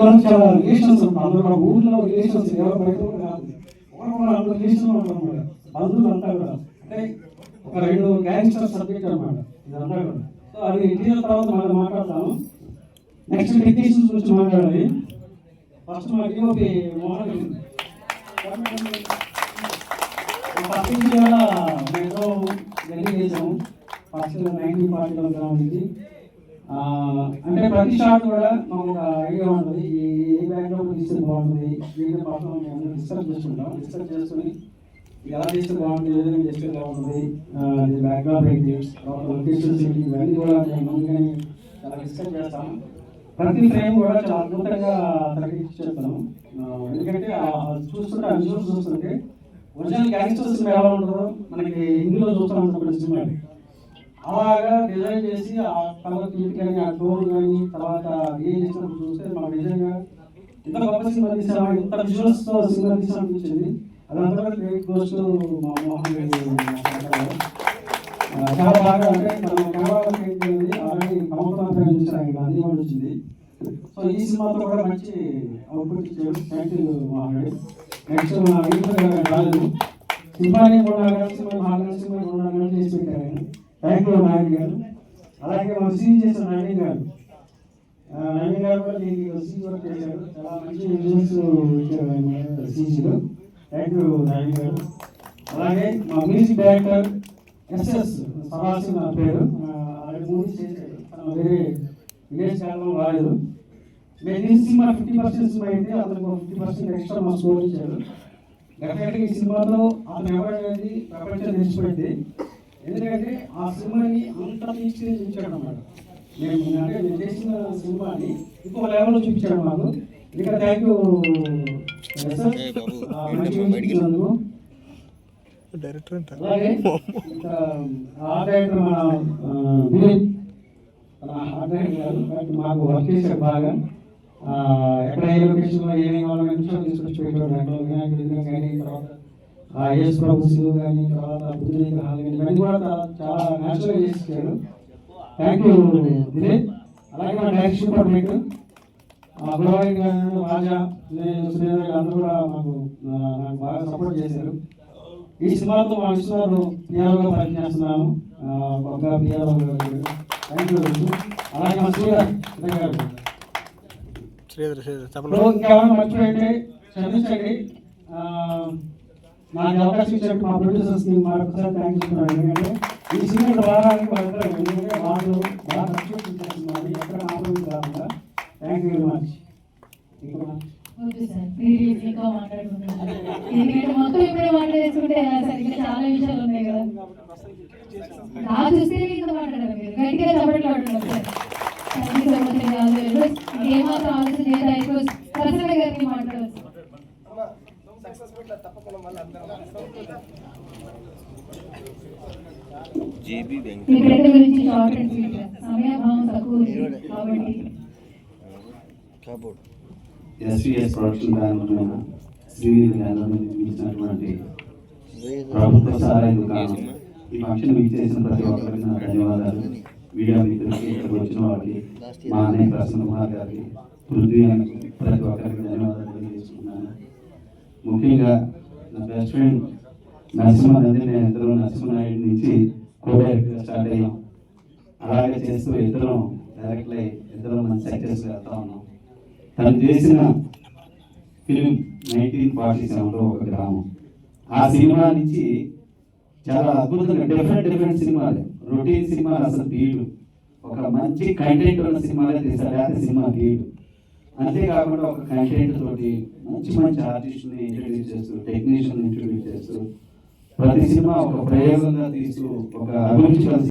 మనకు చాలా రిలేషన్స్ ఉంటాయి. అందులో మన ఊర్లో రిలేషన్స్ ఎవరు బయట కాదు. కూడా అందులో రిలేషన్ ఉంటారు అన్నమాట. బంధువులు అంటారు కదా అంటే ఒక రెండు గ్యాంగ్స్టర్ సబ్జెక్ట్ అనమాట ఇదంతా కూడా. సో అది ఇంటీరియర్ తర్వాత మనం మాట్లాడతాము. నెక్స్ట్ టెక్నీషియన్స్ గురించి మాట్లాడాలి. ఫస్ట్ మా డిఓపి మోహన్ పత్రిక నుంచి కూడా చేసాము ఫస్ట్ నైన్టీన్ ఫార్టీలో గ్రౌండ్కి అంటే ప్రతి షాట్ కూడా మాకు ఒక ఐడియా ఉంటుంది ఏ బ్యాక్గ్రౌండ్ తీస్తే బాగుంటుంది. దీని పక్కన మేము డిస్కస్ చేసుకుంటాం. డిస్కస్ చేసుకుని ఎలా చేస్తే బాగుంటుంది? ఏ విధంగా చేస్తే బాగుంటుంది? బ్యాక్గ్రౌండ్ ఏంటి లొకేషన్స్ ఏంటి ఇవన్నీ కూడా మేము ముందుగానే చాలా డిస్కస్ చేస్తాము. ప్రతి ఫ్రేమ్ కూడా చాలా అద్భుతంగా తగ్గించి చెప్తాను ఎందుకంటే చూస్తుంటే ఆ విజువల్స్ చూస్తుంటే ఒరిజినల్ గ్యాంగ్స్టర్స్ ఎలా ఉంటుందో మనకి ఇందులో చూస్తాం అనుకుంటే సినిమా అలాగా డిజైన్ చేసి ఆ కలర్ ప్రింట్ కానీ ఆ డోర్ కానీ తర్వాత ఏం చేసినప్పుడు చూస్తే మాకు నిజంగా ఇంత గొప్ప సినిమా తీసామా ఇంత విజువల్స్తో సినిమా తీసాం అనిపించింది. అదంతా కూడా గ్రేట్ గోస్ట్ మా మోహన్ రెడ్డి చాలా బాగా అంటే మనం కెమెరాకి ఏంటి ఆల్రెడీ కమల్ చూసారు ఆయన అది కూడా వచ్చింది. సో ఈ సినిమాతో కూడా మంచి అవుట్పుట్ ఇచ్చారు. Thank you Mohan Reddy next మా ఇంట్లో రాలేదు. సినిమాని మూడు నాలుగు సినిమా నాలుగు సినిమా మూడు నాలుగు చేసి పెట్టారు ఆయన థ్యాంక్ యూ నాయుడు గారు. అలాగే మన సీజ్ చేసిన నవీన్ గారు. ఆ, నవీన్ గారు కూడా దీనికి సీజ్ వర్క్ చేశారు చాలా మంచి విజన్స్ ఇచ్చారు ఆయన థ్యాంక్ యూ నవీన్ గారు. అలాగే మా మ్యూజిక్ డైరెక్టర్ ఎస్ఎస్ సరాసి నా పేరు. ఆ, అలాగే మూవీస్ చేశారు. వేరే విలేజ్ ఛానల్ రాలేదు. నేను ఈ సినిమా ఫిఫ్టీ పర్సెంట్ సినిమా అయితే అతను ఫిఫ్టీ పర్సెంట్ ఎక్స్ట్రా మా స్కోర్ ఇచ్చారు. డెఫినెట్గా ఈ సినిమాలో అతను ఎవరైనా ప్రపంచం తెలిసిపోయింది ఎందుకంటే ఆ సినిమాని అంత తీర్చిదిద్దాడు అన్నమాట. మేము అంటే మేము చేసిన సినిమాని ఇంకో లెవెల్లో చూపించాడు మాకు ఇక్కడ థ్యాంక్ యూ సార్ డైరెక్టర్ మాకు వర్క్ చేశారు బాగా. ఆ, ఎక్కడ ఏ లొకేషన్లో ఏమేమి కావాలో తీసుకొచ్చి కానీ తర్వాత ఆ యేసు ప్రభు శిలువ కానీ తర్వాత బుద్ధుడి విగ్రహాలు కానీ ఇవన్నీ కూడా చాలా- న్యాచురల్గా చేసి ఇచ్చారు థ్యాంక్ యూ దిలీప్ అలాగే మన డైరెక్షన్ డిపార్ట్మెంట్ గారు రాజా శ్రీధర్ గారు అందరూ కూడా మాకు నాకు బాగా సపోర్ట్ చేశారు. ఈ సినిమాతో మా విశ్వనాథ్ పిఆర్ఓగా పనిచేస్తున్నాను గొప్ప పిఆర్ఓ థ్యాంక్ యూ అలాగే మా శ్రీధర్ గారు. శ్రీధర్ శ్రీధర్ మర్చిపోయింటే క్షమించండి ఆ, నాకు అవకాశం ఇచ్చినట్టు మా ప్రొడ్యూసర్స్కి మరొకసారి థ్యాంక్ చెప్తున్నాను ఎందుకంటే ఈ సినిమా రావడానికి వాళ్ళందరూ ఎందుకంటే వాళ్ళు బాగా నచ్చుకుంటున్నారు ఎక్కడ ఆపడం కాకుండా థ్యాంక్ యూ వెరీ మచ్ మొత్తం ఇప్పుడే మాట్లాడేసుకుంటే చాలా విషయాలు ఉన్నాయి కదా. నా చూస్తే ఇంకా జేబీ వెంకట. మీ ఫ్రెండ్ గురించి షార్ట్ అండ్ స్వీట్ సమయభావం తక్కువ ఉంది కాబట్టి. కబోర్డ్ ఎస్విఎస్ ప్రొడక్షన్ మీద శ్రీనిధి గారు నిర్మించినటువంటి ప్రభుత్వ సహాయ దుకాణం ఈ ఫంక్షన్ మీకు చేసిన ప్రతి ఒక్కరికి నా ధన్యవాదాలు. మీడియా మిత్రులకి ఇక్కడికి వచ్చిన వారికి మా అన్నయ్య ప్రసన్న కుమార్ గారికి పృథ్వీ ప్రతి ఒక్కరికి ధన్యవాదాలు తెలియజేస్తున్నాను ముఖ్యంగా నా బెస్ట్ ఫ్రెండ్ నరసింహ నంది నేను ఇద్దరు నరసింహనాయుడు నుంచి కో డైరెక్టర్ స్టార్ట్ అయ్యాం. అలాగే చేస్తూ ఇద్దరం డైరెక్ట్ అయ్యి ఇద్దరం మంచి సక్సెస్ వెళ్తా ఉన్నాం. తను చేసిన ఫిలిం నైన్టీన్ ఫార్టీ సెవెన్లో ఒక గ్రామం. ఆ సినిమా నుంచి చాలా అద్భుతంగా డిఫరెంట్ డిఫరెంట్ సినిమాలు. రొటీన్ సినిమాలు అసలు తీయడు ఒక మంచి కంటెంట్ ఉన్న సినిమాలే తీశారు. లేకపోతే సినిమా తీయడు అంతేకాకుండా ఒక కంటెంట్ తోటి మంచి మంచి ఆర్టిస్ట్ని ఇంట్రడ్యూస్ చేస్తూ టెక్నీషియన్ ఇంట్రడ్యూస్ చేస్తూ ప్రతి సినిమా ఒక ప్రయోగంగా తీస్తూ ఒక అభిరుచి